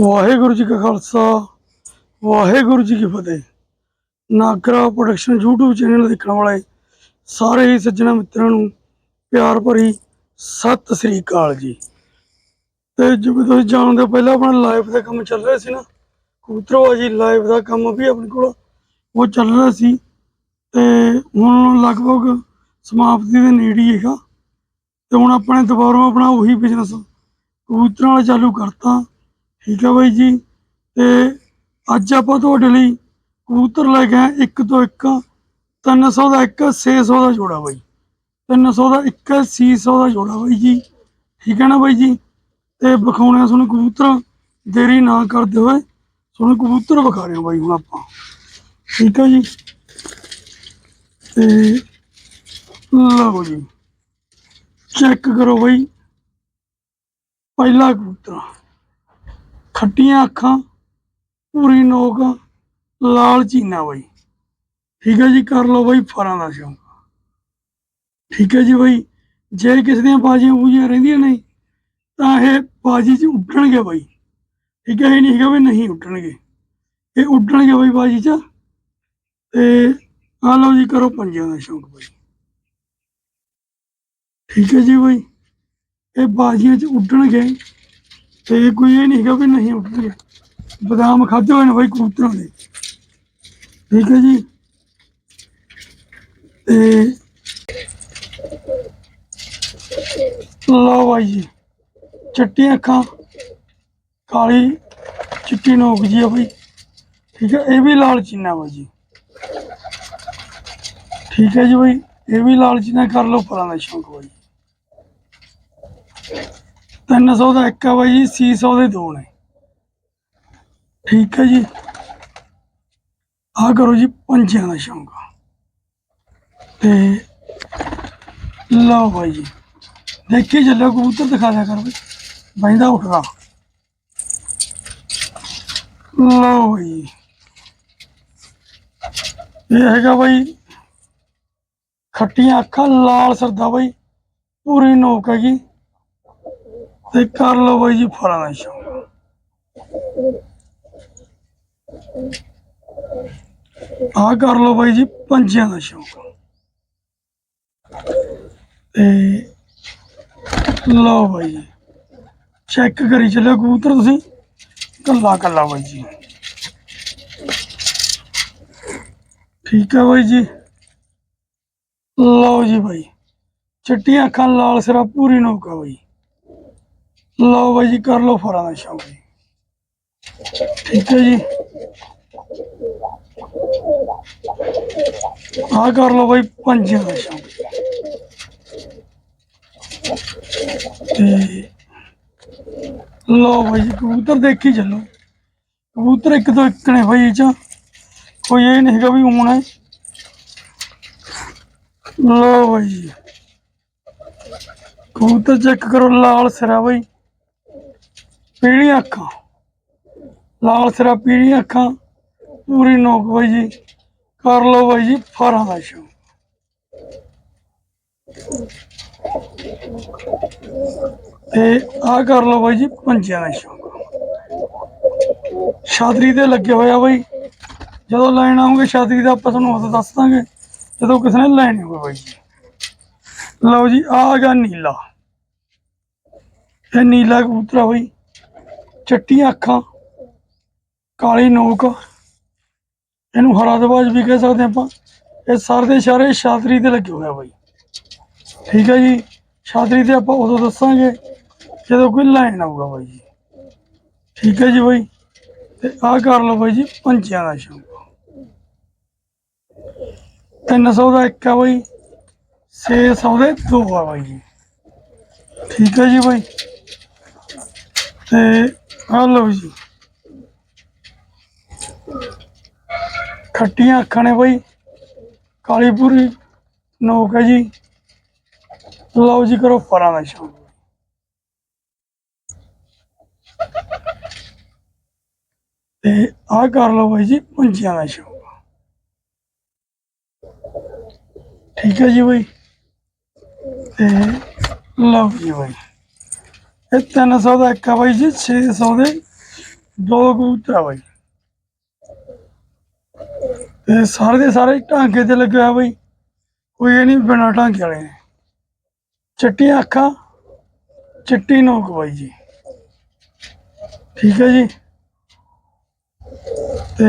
ਵਾਹਿਗੁਰੂ ਜੀ ਕਾ ਖਾਲਸਾ, ਵਾਹਿਗੁਰੂ ਜੀ ਕੀ ਫਤਿਹ। Nagra production YouTube channel ਦੇਖਣ ਵਾਲੇ ਸਾਰੇ ਹੀ ਸੱਜਣਾ ਮਿੱਤਰਾਂ ਨੂੰ ਪਿਆਰ ਭਰੀ ਸਤਿ ਸ੍ਰੀ ਅਕਾਲ ਜੀ। ਤੇ ਜਿਵੇਂ ਤੁਸੀਂ ਜਾਣਦੇ ਹੋ, ਪਹਿਲਾਂ ਆਪਣਾ ਲਾਈਵ ਦਾ ਕੰਮ ਚੱਲ ਰਿਹਾ ਸੀ ਨਾ, ਕਬੂਤਰਬਾਜੀ ਲਾਈਵ ਦਾ ਕੰਮ ਵੀ ਆਪਣੇ ਕੋਲ ਉਹ ਚੱਲ ਰਿਹਾ ਸੀ। ਤੇ ਹੁਣ ਲਗਭਗ ਸਮਾਪਤੀ ਦੇ ਨੇੜੇ ਹੀ ਹੈਗਾ। ਤੇ ਹੁਣ ਆਪਣੇ ਦੁਬਾਰਾ ਆਪਣਾ ਉਹੀ ਬਿਜ਼ਨਸ ਕਬੂਤਰਾਂ ਵਾਲਾ ਚਾਲੂ ਕਰਤਾ। ਠੀਕ ਹੈ ਬਾਈ ਜੀ? ਤੇ ਅੱਜ ਆਪਾਂ ਤੁਹਾਡੇ ਲਈ ਕਬੂਤਰ ਲੈ ਕੇ ਆਏ ਇੱਕ ਤੋਂ ਇੱਕ 300 ਦਾ ਇੱਕ 600 ਦਾ ਜੋੜਾ ਬਾਈ। 300 ਦਾ ਇੱਕ 600 ਦਾ ਜੋੜਾ ਬਾਈ ਜੀ। ਠੀਕ ਹੈ ਨਾ ਬਾਈ ਜੀ? ਤੇ ਵਿਖਾਉਣੇ ਆ ਤੁਹਾਨੂੰ ਕਬੂਤਰ। ਦੇਰੀ ਨਾ ਕਰਦੇ ਹੋਏ ਤੁਹਾਨੂੰ ਕਬੂਤਰ ਵਿਖਾ ਰਹੇ ਹਾਂ ਬਾਈ ਹੁਣ ਆਪਾਂ। ਠੀਕ ਹੈ ਜੀ? ਤੇ ਲਓ ਜੀ। ਚੈੱਕ ਕਰੋ ਬਾਈ। ਪਹਿਲਾ ਕਬੂਤਰ। ਖੱਟੀਆਂ ਅੱਖਾਂ, ਪੂਰੀ ਨੋਕ, ਲਾਲ ਚੀਨਾ ਬਾਈ। ਠੀਕ ਹੈ ਜੀ, ਕਰ ਲਓ ਬਾਈ, ਫਰਾਂ ਦਾ ਸ਼ੌਂਕ। ਠੀਕ ਹੈ ਜੀ ਬਾਈ, ਜੇ ਕਿਸੇ ਦੀਆਂ ਬਾਜੀਆਂ ਬੂਜੀਆਂ ਰਹਿੰਦੀਆਂ ਨਹੀਂ, ਤਾਂ ਇਹ ਬਾਜੀ 'ਚ ਉੱਡਣਗੇ ਬਾਈ। ਠੀਕ ਹੈ, ਇਹ ਨਹੀਂ ਹੈਗਾ ਵੀ ਨਹੀਂ ਉੱਡਣਗੇ। ਇਹ ਉੱਡਣਗੇ ਬਾਈ ਬਾਜੀ 'ਚ। ਤੇ ਆ ਲਓ ਜੀ, ਕਰੋ ਪੰਜਾਂ ਦਾ ਸ਼ੌਂਕ ਬਾਈ। ਠੀਕ ਹੈ ਜੀ ਬਾਈ, ਇਹ ਬਾਜੀਆਂ 'ਚ ਉੱਡਣਗੇ। ਤੇ ਕੋਈ ਇਹ ਨਹੀਂ ਹੈਗਾ ਵੀ ਨਹੀਂ ਉੱਠਦੇ ਬਦਾਮ ਖਾਦੇ ਹੋਏ ਨੇ ਬਾਈ ਕਬੂਤਰਾਂ ਦੇ। ਠੀਕ ਹੈ ਜੀ। ਤੇ ਲਓ ਬਾਈ ਜੀ, ਚਿੱਟੀਆਂ ਅੱਖਾਂ, ਕਾਲੀ ਚਿੱਟੀ ਨੋਕ ਜੀ ਆ ਬਾਈ। ਠੀਕ ਹੈ, ਇਹ ਵੀ ਲਾਲ ਚੀਨਾ ਬਾਈ ਜੀ। ਠੀਕ ਹੈ ਜੀ ਬਾਈ, ਇਹ ਵੀ ਲਾਲ ਚੀਨਾ ਕਰ ਲਓ, ਫਲਾਂ ਦਾ ਸ਼ੌਂਕ ਬਾਈ 300 ਦਾ ਇੱਕ ਆ ਬਾਈ ਜੀ 600 ਦੇ ਦੋ ਨੇ। ਠੀਕ ਹੈ ਜੀ। ਆ ਕਰੋ ਜੀ ਪੰਜਿਆਂ ਦਾ ਸ਼ੌਂਕ। ਤੇ ਲਓ ਬਾਈ ਜੀ। ਦੇਖੀ ਚੱਲੋ ਕਬੂਤਰ ਦਿਖਾ ਦਿਆ ਕਰ ਬਈ। ਬੈਂਦਾ ਉੱਠਦਾ। ਲਓ ਬਾਈ ਜੀ। ਇਹ ਹੈਗਾ ਬਾਈ ਖੱਟੀਆਂ ਅੱਖਾਂ, ਲਾਲ ਸਰਦਾ ਬਾਈ। ਪੂਰੀ ਨੋਕ ਹੈਗੀ। ਤੇ ਕਰ ਲਓ ਬਾਈ ਜੀ ਫਲਾਂ ਦਾ ਸ਼ੌਂਕ ਆ ਕਰ ਲਓ ਬਾਈ ਜੀ ਪੰਜਿਆਂ ਦਾ ਸ਼ੌਂਕ ਤੇ ਲਓ ਬਾਈ ਜੀ ਚੈੱਕ ਕਰੀ ਚੱਲਿਓ ਕਬੂਤਰ ਤੁਸੀਂ ਕੱਲਾ ਕੱਲਾ ਬਾਈ ਜੀ ਠੀਕ ਹੈ ਬਾਈ ਜੀ ਲਓ ਜੀ ਬਾਈ ਚਿੱਟੀਆਂ ਅੱਖਾਂ ਲਾਲ ਸਿਰਾ ਪੂਰੀ ਨੋਕਾ ਬਾਈ ਲਓ ਬਾਈ ਜੀ, ਕਰ ਲਓ ਫਰਾਂ ਦਾ ਸ਼ੌਂਕ ਜੀ। ਠੀਕ ਹੈ ਜੀ। ਆ ਕਰ ਲਓ ਬਾਈ ਪੰਜ ਦਾ ਸ਼ੌਂਕ। ਤੇ ਲਓ ਬਾਈ ਜੀ, ਕਬੂਤਰ ਦੇਖੀ ਚੱਲੋ। ਕਬੂਤਰ ਇੱਕ ਤੋਂ ਇੱਕ ਨੇ ਬਾਈ ਇਹ ਚ। ਕੋਈ ਇਹ ਨਹੀਂ ਹੈਗਾ ਵੀ ਹੁਣ ਹੈ ਲਓ ਬਾਈ ਜੀ। ਕਬੂਤਰ ਚੈੱਕ ਕਰੋ, ਲਾਲ ਸਿਰਾ ਬਾਈ। ਪੀਲੀਆਂ ਅੱਖਾਂ। ਲਾਲ ਸਿਰਾ ਪੀਲੀਆਂ ਅੱਖਾਂ। ਪੂਰੀ ਨੋਕ ਬਾਈ ਜੀ। ਕਰ ਲਓ ਬਾਈ ਜੀ, ਫਰਾਂ ਦਾ ਸ਼ੌਂਕ। ਤੇ ਆ ਕਰ ਲਓ ਬਾਈ ਜੀ, ਪੰਜਿਆਂ ਦਾ ਸ਼ੌਂਕ। ਸ਼ਾਦਰੀ ਤੇ ਲੱਗੇ ਹੋਇਆ ਬਾਈ। ਜਦੋਂ ਲੈਣ ਆਉਂਗੇ ਸਾਦਰੀ ਦਾ, ਆਪਾਂ ਤੁਹਾਨੂੰ ਉਦੋਂ ਦੱਸ ਦਾਂਗੇ ਜਦੋਂ ਕਿਸੇ ਨੇ ਲੈਣੀ ਹੋਵੇ ਬਾਈ ਜੀ। ਲਓ ਜੀ ਆ ਗਿਆ ਨੀਲਾ। ਇਹ ਨੀਲਾ ਕਬੂਤਰ ਬਾਈ। ਚਿੱਟੀਆਂ ਅੱਖਾਂ, ਕਾਲੀ ਨੋਕ, ਇਹਨੂੰ ਹਰਾ ਦਵਾਜ ਵੀ ਕਹਿ ਸਕਦੇ ਆਪਾਂ। ਇਹ ਸਾਰੇ ਦੇ ਸਾਰੇ ਛਾਤਰੀ ਤੇ ਲੱਗੇ ਹੋਇਆ ਬਾਈ। ਠੀਕ ਹੈ ਜੀ? ਸ਼ਾਤਰੀ ਤੇ ਆਪਾਂ ਉਦੋਂ ਦੱਸਾਂਗੇ ਜਦੋਂ ਕੋਈ ਲਾਈਨ ਆਊਗਾ ਬਾਈ ਜੀ। ਠੀਕ ਹੈ ਜੀ ਬਾਈ? ਤੇ ਆਹ ਕਰ ਲਓ ਬਾਈ ਜੀ, ਪੰਚਿਆਂ ਦਾ ਸ਼ੌਂਕ। 300 ਦਾ ਇੱਕ ਆ ਬਾਈ 600 ਦੇ ਦੋ ਆ ਬਾਈ ਜੀ। ਠੀਕ ਹੈ ਜੀ ਬਾਈ? ਤੇ ਆਹ ਲਓ ਜੀ। ਖੱਟੀਆਂ ਅੱਖਾਂ ਨੇ ਬਾਈ। ਕਾਲੀ ਪੂਰੀ ਨੋਕ ਹੈ ਜੀ। ਲਓ ਜੀ ਕਰੋ ਫਰਾਂ ਦਾ ਸ਼ੌਂਕ ਤੇ ਆਹ ਕਰ ਲਓ ਬਾਈ ਜੀ ਪੰਜਿਆਂ ਦਾ ਸ਼ੌਂਕ ਠੀਕ ਹੈ ਜੀ ਬਾਈ। ਤੇ ਲਓ ਜੀ ਬਾਈ। ਇਹ 300 ਦਾ ਇੱਕ ਆ ਬਾਈ ਜੀ 600 ਦੇ ਦੋ ਕਬੂਤਰ ਆ ਬਾਈ ਤੇ ਸਾਰੇ ਦੇ ਸਾਰੇ ਢਾਂਗੇ ਤੇ ਲੱਗੇ ਹੋਇਆ ਬਾਈ ਕੋਈ ਇਹ ਨਹੀਂ ਬਿਨਾ ਢਾਂਗੇ ਵਾਲੇ ਨੇ ਚਿੱਟੀਆਂ ਅੱਖਾਂ ਚਿੱਟੀ ਨੋਕ ਬਾਈ ਜੀ ਠੀਕ ਹੈ ਜੀ ਤੇ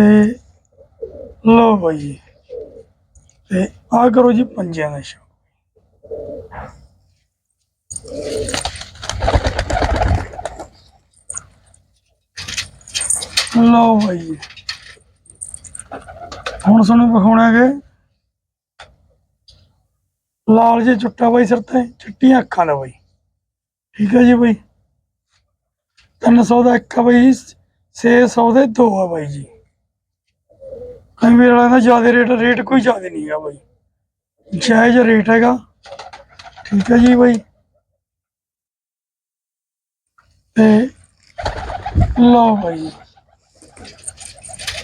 ਲੋ ਬਾਈ ਜੀ ਤੇ ਆ ਕਰੋ ਜੀ ਪੰਜਿਆਂ ਦਾ ਸ਼ੌਕ ਲਓ ਬਾਈ। ਜੀ ਹੁਣ ਸਾਨੂੰ ਵਿਖਾਉਣਾ ਹੈ ਲਾਲ ਜੇ ਚੁੱਟਾ ਬਾਈ ਸਿਰ ਤੇ, ਚਿੱਟੀਆਂ ਅੱਖਾਂ ਦਾ ਬਾਈ। ਠੀਕ ਹੈ ਜੀ ਬਾਈ। 300 ਦਾ ਇੱਕ ਆ ਬਾਈ 600 ਦੇ ਦੋ ਆ ਬਾਈ ਜੀ। ਕਈ ਮੇਰੇ ਦਾ ਜ਼ਿਆਦਾ ਰੇਟ ਰੇਟ ਕੋਈ ਜ਼ਿਆਦਾ ਨਹੀਂ ਹੈਗਾ ਬਾਈ। ਜਾਇਜ਼ ਰੇਟ ਹੈਗਾ। ਠੀਕ ਹੈ ਜੀ ਬਾਈ। ਤੇ ਲਓ ਬਾਈ।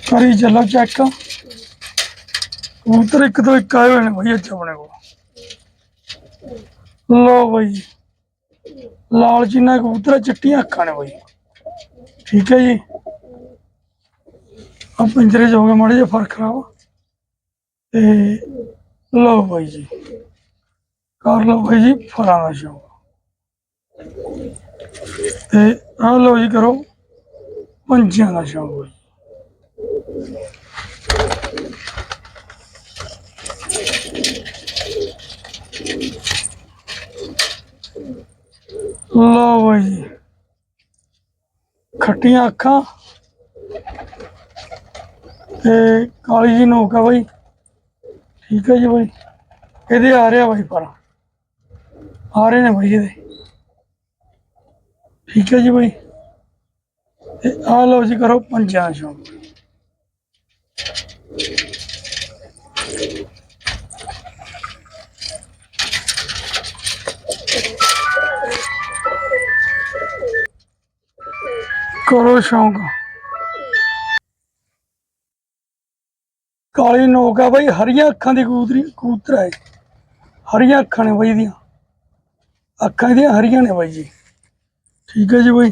ਕਰੀ ਚੱਲੋ ਚੈੱਕ ਕਬੂਤਰ ਇੱਕ ਤੋਂ ਇੱਕ ਆਏ ਹੋਏ ਨੇ ਬਾਈ ਅੱਜ ਆਪਣੇ ਕੋਲ। ਲਓ ਬਾਈ। ਲਾਲ ਚੀਨਾ ਕਬੂਤਰ ਚਿੱਟੀਆਂ ਅੱਖਾਂ ਨੇ ਬਾਈ। ਠੀਕ ਹੈ ਜੀ। ਆ ਪਿੰਜਰੇ 'ਚ ਹੋ ਗਿਆ ਮਾੜੇ ਜਿਹਾ ਫ਼ਰਕ ਖਰਾਬ ਤੇ ਲਓ ਬਾਈ ਜੀ। ਕਰ ਲਓ ਬਾਈ ਜੀ ਫਰਾਂ ਦਾ ਸ਼ੌਕ। ਤੇ ਆ ਲਓ ਜੀ ਕਰੋ, ਪੰਛੀਆਂ ਦਾ ਸ਼ੌਕ ਬਾਈ। ਲਓ ਬਾਈ। ਜੀ ਖੱਟੀਆਂ ਅੱਖਾਂ। ਤੇ ਕਾਲੀ ਜੀ ਨੋਕ ਆ ਬਾਈ। ਠੀਕ ਹੈ ਜੀ ਬਾਈ। ਇਹਦੇ ਆ ਰਿਹਾ ਬਾਈ ਪਰ। ਆ ਰਹੇ ਨੇ ਬਾਈ ਇਹਦੇ। ਠੀਕ ਹੈ ਜੀ ਬਾਈ। ਤੇ ਆ ਲਓ ਜੀ ਕਰੋ ਪੰਜਾਂ ਸ਼ੌਕ ਕਰੋ ਸ਼ੌਂਕ। ਕਾਲੀ ਨੋਕ ਆ ਬਾਈ, ਹਰੀਆਂ ਅੱਖਾਂ ਦੀ ਕੂਤਰੀ ਕੂਤਰਾ ਹੈ ਹਰੀਆਂ ਅੱਖਾਂ ਨੇ ਬਾਈ ਦੀਆਂ ਅੱਖਾਂ ਦੀਆਂ ਹਰੀਆਂ ਨੇ ਬਾਈ ਜੀ। ਠੀਕ ਹੈ ਜੀ ਬਾਈ।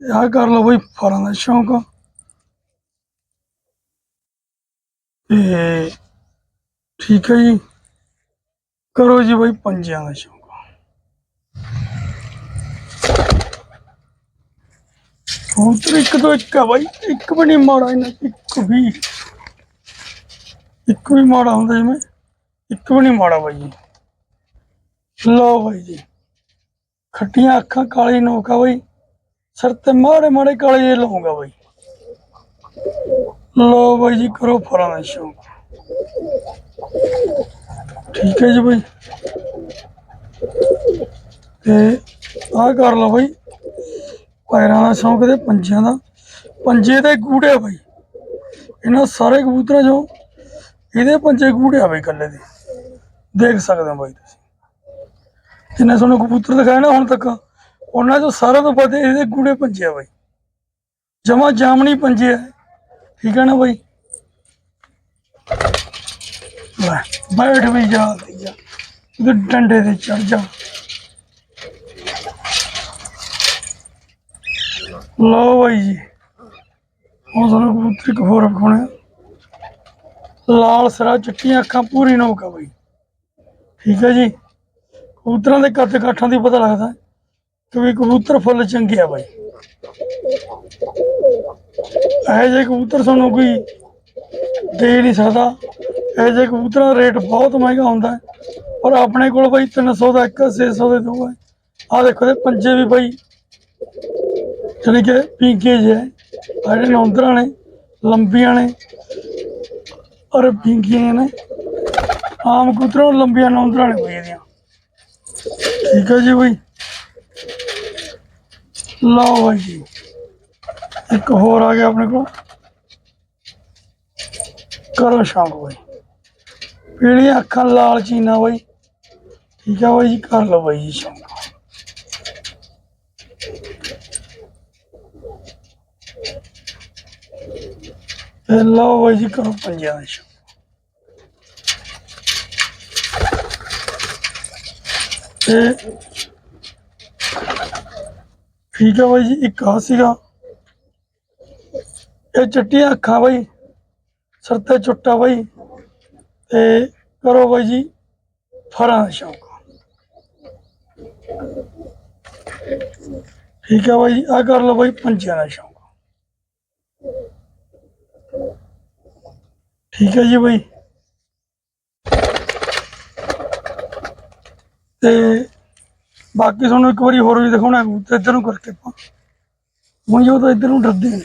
ਆਹ ਕਰ ਲਓ ਬਾਈ ਫਰਾਂ ਦਾ ਸ਼ੌਂਕ। ਤੇ ਠੀਕ ਹੈ ਜੀ। ਕਰੋ ਜੀ ਬਾਈ ਪੰਜਿਆਂ ਦਾ ਸ਼ੌਂਕ। ਕਬੂਤਰ ਇੱਕ ਤੋਂ ਇੱਕ ਆ ਬਾਈ, ਇੱਕ ਵੀ ਨਹੀਂ ਮਾੜਾ ਇਹਨਾਂ ਇੱਕ ਵੀ। ਇੱਕ ਵੀ ਮਾੜਾ ਹੁੰਦਾ ਜਿਵੇਂ ਇੱਕ ਵੀ ਨਹੀਂ ਮਾੜਾ ਬਾਈ ਜੀ। ਲਓ ਬਾਈ ਜੀ, ਖੱਟੀਆਂ ਅੱਖਾਂ ਕਾਲੀ ਨੋਕਾ ਬਾਈ। ਸਿਰ ਤੇ ਮਾੜੇ ਮਾੜੇ ਕਾਲੇ ਜੇ ਲਾਉਂਗਾ ਬਾਈ। ਲਓ ਬਾਈ ਜੀ, ਕਰੋ ਫਲਾਂ ਦਾ ਸ਼ੌਕ। ਠੀਕ ਹੈ ਜੀ ਬਾਈ। ਤੇ ਆਹ ਕਰ ਲਓ ਬਾਈ, ਪੈਰਾਂ ਦਾ ਸ਼ੌਂਕ ਤੇ ਪੰਜਿਆਂ ਦਾ। ਪੰਜੇ ਤੇ ਗੂੜਿਆ ਬਾਈ। ਇਹਨਾਂ ਸਾਰੇ ਕਬੂਤਰਾਂ ਚੋਂ ਇਹਦੇ ਪੰਜੇ ਗੂੜਿਆ ਬਾਈ ਇਕੱਲੇ ਦੇ। ਦੇਖ ਸਕਦੇ ਹੋ ਬਾਈ ਤੁਸੀਂ। ਜਿੰਨੇ ਤੁਹਾਨੂੰ ਕਬੂਤਰ ਦਿਖਾਏ ਨਾ ਹੁਣ ਤੱਕ, ਉਹਨਾਂ ਚੋਂ ਸਾਰਿਆਂ ਤੋਂ ਵੱਧ ਇਹਦੇ ਗੂੜੇ ਪੰਜੇ ਆ ਬਾਈ। ਜਮਾ ਜਾਮਣੀ ਪੰਜੇ ਆ। ਠੀਕ ਹੈ ਨਾ ਬਾਈ? ਲੈ, ਬੈਠ ਵੀ ਜਾ ਦਈਆ ਉਹਦੇ ਡੰਡੇ ਤੇ ਚੜ ਜਾ। ਲਓ ਬਾਈ ਜੀ। ਹੁਣ ਤੁਹਾਨੂੰ ਕਬੂਤਰ ਇੱਕ ਹੋਰ ਵਿਖਾਉਣਾ। ਲਾਲ ਸਰਾ ਚਿੱਟੀਆਂ ਅੱਖਾਂ, ਪੂਰੀ ਨੋਕ ਬਾਈ। ਠੀਕ ਹੈ ਜੀ। ਕਬੂਤਰਾਂ ਦੇ ਕੱਦ ਕਾਠਾਂ ਦੀ ਪਤਾ ਲੱਗਦਾ ਕਿ ਵੀ ਕਬੂਤਰ ਫੁੱਲ ਚੰਗੇ ਆ ਬਾਈ। ਇਹ ਜਿਹੇ ਕਬੂਤਰ ਸਾਨੂੰ ਕੋਈ ਦੇ ਹੀ ਨਹੀਂ ਸਕਦਾ। ਇਹ ਜਿਹੇ ਕਬੂਤਰਾਂ ਦਾ ਰੇਟ ਬਹੁਤ ਮਹਿੰਗਾ ਹੁੰਦਾ ਹੈ। ਪਰ ਆਪਣੇ ਕੋਲ ਬਾਈ 300 ਦਾ ਇੱਕ 600 ਦੇ ਦੋ ਹੈ। ਆ ਦੇਖੋ ਇਹ ਪੰਜੇ ਵੀ ਬਾਈ ਜਾਣੀ ਕਿ ਪਿੰਕੇ ਜੇ ਹੈ। ਜਿਹੜੇ ਨੌਂਦਰਾਂ ਨੇ, ਲੰਬੀਆਂ ਨੇ, ਔਰ ਪਿੰਕੀਆਂ ਨੇ। ਆਮ ਕਬੂਤਰਾਂ ਲੰਬੀਆਂ ਨੌਂਦਰਾਂ ਨੇ ਬਾਈ ਇਹਦੀਆਂ। ਠੀਕ ਹੈ ਜੀ ਬਾਈ। ਲਓ ਬਾਈ ਜੀ। ਇੱਕ ਹੋਰ ਆ ਗਿਆ ਆਪਣੇ ਕੋਲ। ਕਰੋ ਸ਼ੌਂਕ ਬਾਈ। ਪੀਲੀਆਂ ਅੱਖਾਂ ਲਾਲ ਚੀਨਾ ਬਾਈ। ਠੀਕ ਹੈ ਬਾਈ ਜੀ, ਕਰ ਲਓ ਬਾਈ ਜੀ ਸ਼ੌਂਕ ਤੇ ਲਓ ਬਾਈ ਜੀ ਕਰੋ ਪੰਜਾਂ ਦਾ ਸ਼ੌਂਕ ਤੇ ਠੀਕ ਹੈ ਬਾਈ ਜੀ, ਇੱਕ ਆ ਸੀਗਾ। ਇਹ ਚਿੱਟੀਆਂ ਅੱਖਾਂ ਬਾਈ, ਸਿਰ ਤੇ ਚੁੱਟਾ ਬਾਈ, ਤੇ ਕਰੋ ਬਾਈ ਜੀ ਫਰਾਂ ਦਾ ਸ਼ੌਕ। ਠੀਕ ਹੈ ਬਾਈ ਆ ਕਰ ਲਓ ਬਾਈ ਪੰਛੀਆਂ ਦਾ ਸ਼ੌਕ। ਠੀਕ ਹੈ ਜੀ ਬਾਈ। ਤੇ ਬਾਕੀ ਤੁਹਾਨੂੰ ਇੱਕ ਵਾਰੀ ਹੋਰ ਵੀ ਦਿਖਾਉਣਾ ਕਬੂਤਰ ਇੱਧਰ ਨੂੰ ਕਰਕੇ ਆਪਾਂ। ਹੁਣ ਜੋ ਤਾਂ ਇੱਧਰ ਨੂੰ ਡਰਦੇ ਨੇ।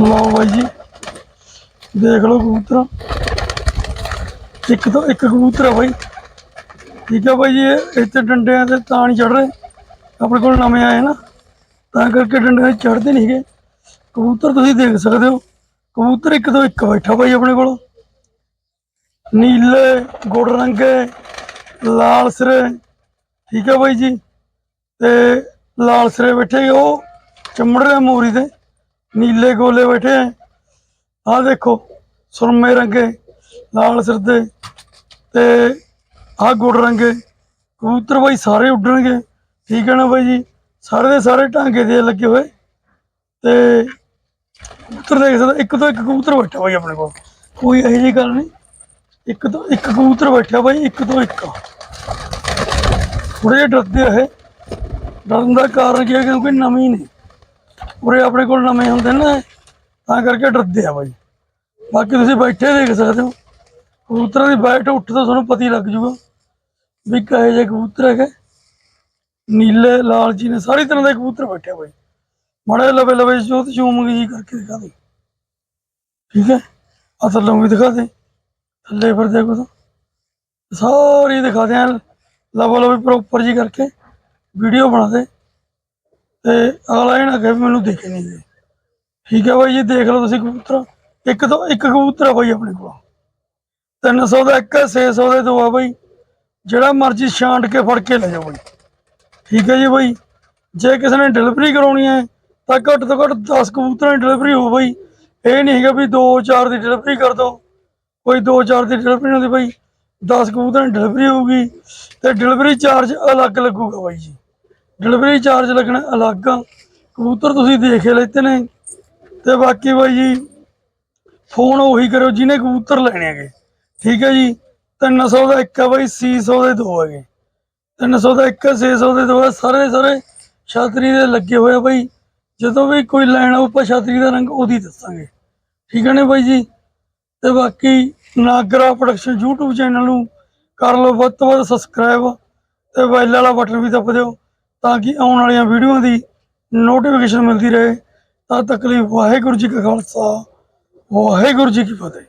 ਲਓ ਬਾਈ ਜੀ। ਦੇਖ ਲਓ ਕਬੂਤਰ। ਇੱਕ ਤੋਂ ਇੱਕ ਕਬੂਤਰ ਆ ਬਾਈ। ਠੀਕ ਹੈ ਬਾਈ ਜੀ ਇੱਥੇ ਡੰਡਿਆਂ ਤੇ ਤਾਂ ਨਹੀਂ ਚੜ ਰਹੇ। ਆਪਣੇ ਕੋਲ ਨਵੇਂ ਆਏ ਨਾ। ਤਾਂ ਕਰਕੇ ਡੰਡਿਆਂ ਤੇ ਚੜਦੇ ਨਹੀਂ ਹੈਗੇ। ਕਬੂਤਰ ਤੁਸੀਂ ਦੇਖ ਸਕਦੇ ਹੋ। ਕਬੂਤਰ ਇੱਕ ਤੋਂ ਇੱਕ ਬੈਠਾ ਬਾਈ ਆਪਣੇ ਕੋਲ। ਨੀਲੇ, ਗੁੜ ਰੰਗੇ, ਲਾਲ ਸਿਰੇ। ਠੀਕ ਆ ਬਾਈ ਜੀ। ਤੇ ਲਾਲ ਸਿਰੇ ਬੈਠੇ ਉਹ ਚਮੜ ਰਿਹਾ ਮੋਰੀ ਤੇ। ਨੀਲੇ ਗੋਲੇ ਬੈਠੇ ਆ। ਆਹ ਦੇਖੋ, ਸੁਰਮੇ ਰੰਗੇ, ਲਾਲ ਸਿਰਦੇ ਤੇ ਆਹ ਗੁੜ ਰੰਗੇ। ਕਬੂਤਰ ਬਾਈ ਸਾਰੇ ਉੱਡਣਗੇ। ਠੀਕ ਹੈ ਨਾ ਬਾਈ ਜੀ? ਸਾਰੇ ਦੇ ਸਾਰੇ ਟਾਂਗੇ ਦੇ ਲੱਗੇ ਹੋਏ। ਤੇ ਕਬੂਤਰ ਦੇਖ ਸਕਦੇ, ਇੱਕ ਤੋਂ ਇੱਕ ਕਬੂਤਰ ਬੈਠਾ ਬਾਈ ਆਪਣੇ ਕੋਲ। ਕੋਈ ਇਹੋ ਜਿਹੀ ਗੱਲ ਨਹੀਂ। ਇੱਕ ਤੋਂ ਇੱਕ ਕਬੂਤਰ ਬੈਠਾ ਬਾਈ, ਇੱਕ ਤੋਂ ਇੱਕ। ਥੋੜੇ ਜਿਹਾ ਡਰਦੇ ਆ ਇਹ। ਡਰਨ ਦਾ ਕਾਰਨ ਕੀ ਹੈ? ਕਿਉਂਕਿ ਨਵੀਂ ਨੇ। ਉਰੇ ਆਪਣੇ ਕੋਲ ਨਵੇਂ ਹੁੰਦੇ ਨੇ ਨਾ ਤਾਂ ਕਰਕੇ ਡਰਦੇ ਆ ਬਾਈ। ਬਾਕੀ ਤੁਸੀਂ ਬੈਠੇ ਦੇਖ ਸਕਦੇ ਹੋ। ਕਬੂਤਰਾਂ ਦੀ ਬੈਠ ਉੱਠ ਤੋਂ ਤੁਹਾਨੂੰ ਪਤਾ ਹੀ ਲੱਗ ਜੂਗਾ ਵੀ ਕਹੇ ਜੇ ਕਬੂਤਰ ਹੈਗੇ। ਨੀਲੇ, ਲਾਲ ਜੀ ਨੇ ਸਾਰੀ ਤਰ੍ਹਾਂ ਦੇ ਕਬੂਤਰ ਬੈਠੇ ਬਾਈ। ਮਾੜੇ ਲਵੇ ਲਵੇ ਜੋਤ ਚੂਮ ਜੀ ਕਰਕੇ ਦਿਖਾ ਦੇ। ਠੀਕ ਹੈ? ਆ ਥੱਲੋਂ ਵੀ ਦਿਖਾ ਦੇ। ਥੱਲੇ ਫਿਰ ਦੇਖੋ ਤਾਂ। ਸਾਰੀ ਦਿਖਾ ਦੇ ਲਵੋ ਲਵੇ ਪ੍ਰੋਪਰ ਜੀ ਕਰਕੇ। ਵੀਡੀਓ ਬਣਾ ਦੇ। ਤੇ ਅਗਲਾ ਇਹ ਨਾ ਕਹੇ ਵੀ ਮੈਨੂੰ ਦਿਖੇ ਨਹੀਂ ਜੀ ਠੀਕ ਹੈ ਬਾਈ ਜੀ, ਦੇਖ ਲਓ ਤੁਸੀਂ ਕਬੂਤਰ। ਇੱਕ ਤੋਂ ਇੱਕ ਕਬੂਤਰ ਆ ਬਾਈ ਆਪਣੇ ਕੋਲ। 300 ਦਾ ਇੱਕ ਹੈ 600 ਦੇ ਦੋ ਆ ਬਾਈ। ਜਿਹੜਾ ਮਰਜ਼ੀ ਛਾਂਟ ਕੇ ਫੜ ਕੇ ਲੈ ਜਾਓ ਬਾਈ। ਠੀਕ ਹੈ ਜੀ ਬਾਈ। ਜੇ ਕਿਸੇ ਨੇ ਡਿਲੀਵਰੀ ਕਰਾਉਣੀ ਹੈ, ਤਾਂ ਘੱਟ ਤੋਂ ਘੱਟ 10 ਕਬੂਤਰਾਂ ਦੀ ਡਿਲੀਵਰੀ ਹੋ ਬਾਈ। ਇਹ ਨਹੀਂ ਹੈਗਾ ਵੀ 2-4 ਦੀ ਡਿਲੀਵਰੀ ਕਰ ਦੋ। ਕੋਈ 2-4 ਦੀ ਡਿਲੀਵਰੀ ਨਹੀਂ ਹੁੰਦੀ ਬਾਈ। 10 ਕਬੂਤਰਾਂ ਦੀ ਡਿਲੀਵਰੀ ਹੋਊਗੀ ਤੇ ਡਿਲੀਵਰੀ ਚਾਰਜ ਅਲੱਗ ਲੱਗੂਗਾ ਬਾਈ ਜੀ। ਡਿਲੀਵਰੀ ਚਾਰਜ ਲੱਗਣਾ ਅਲੱਗ ਆ। ਕਬੂਤਰ ਤੁਸੀਂ ਦੇਖ ਹੀ ਲੈਤੇ ਨੇ ਤੇ ਬਾਕੀ ਬਾਈ ਜੀ ਫੋਨ ਉਹੀ ਕਰੋ ਜਿਹਨੇ ਕਬੂਤਰ ਲੈਣੇ ਹੈਗੇ। ਠੀਕ ਹੈ ਜੀ 300 ਦਾ ਇੱਕ ਹੈ ਬਾਈ 600 ਦੇ ਦੋ ਹੈਗੇ। 300 ਦਾ ਇੱਕ ਹੈ 600 ਦੇ ਦੋ ਹੈ ਸਾਰੇ ਸਾਰੇ ਛਾਤਰੀ ਦੇ ਲੱਗੇ ਹੋਏ ਆ ਬਾਈ। ਜਦੋਂ ਵੀ ਕੋਈ ਲੈਣਾ ਆਊ, ਆਪਾਂ ਛਾਤਰੀ ਦਾ ਰੰਗ ਉਹਦੀ ਦੱਸਾਂਗੇ। ਠੀਕ ਹੈ ਨੇ ਬਾਈ ਜੀ? ਤੇ ਬਾਕੀ ਨਾਗਰਾ ਪ੍ਰੋਡਕਸ਼ਨ YouTube ਚੈਨਲ ਨੂੰ ਕਰ ਲਓ। ਵੱਧ ਤੋਂ ਵੱਧ ਸਬਸਕ੍ਰਾਈਬ ਤੇ ਬੈਲ ਵਾਲਾ ਬਟਨ ਵੀ ਦਬਾ ਦਿਓ। ਤਾਂ ਕਿ ਆਉਣ ਵਾਲੀਆਂ ਵੀਡੀਓਆਂ ਦੀ ਨੋਟੀਫਿਕੇਸ਼ਨ ਮਿਲਦੀ ਰਹੇ। ਤਦ ਤੱਕ ਲਈ ਵਾਹਿਗੁਰੂ ਜੀ ਕਾ ਖਾਲਸਾ, ਵਾਹਿਗੁਰੂ ਜੀ ਕੀ ਫਤਿਹ।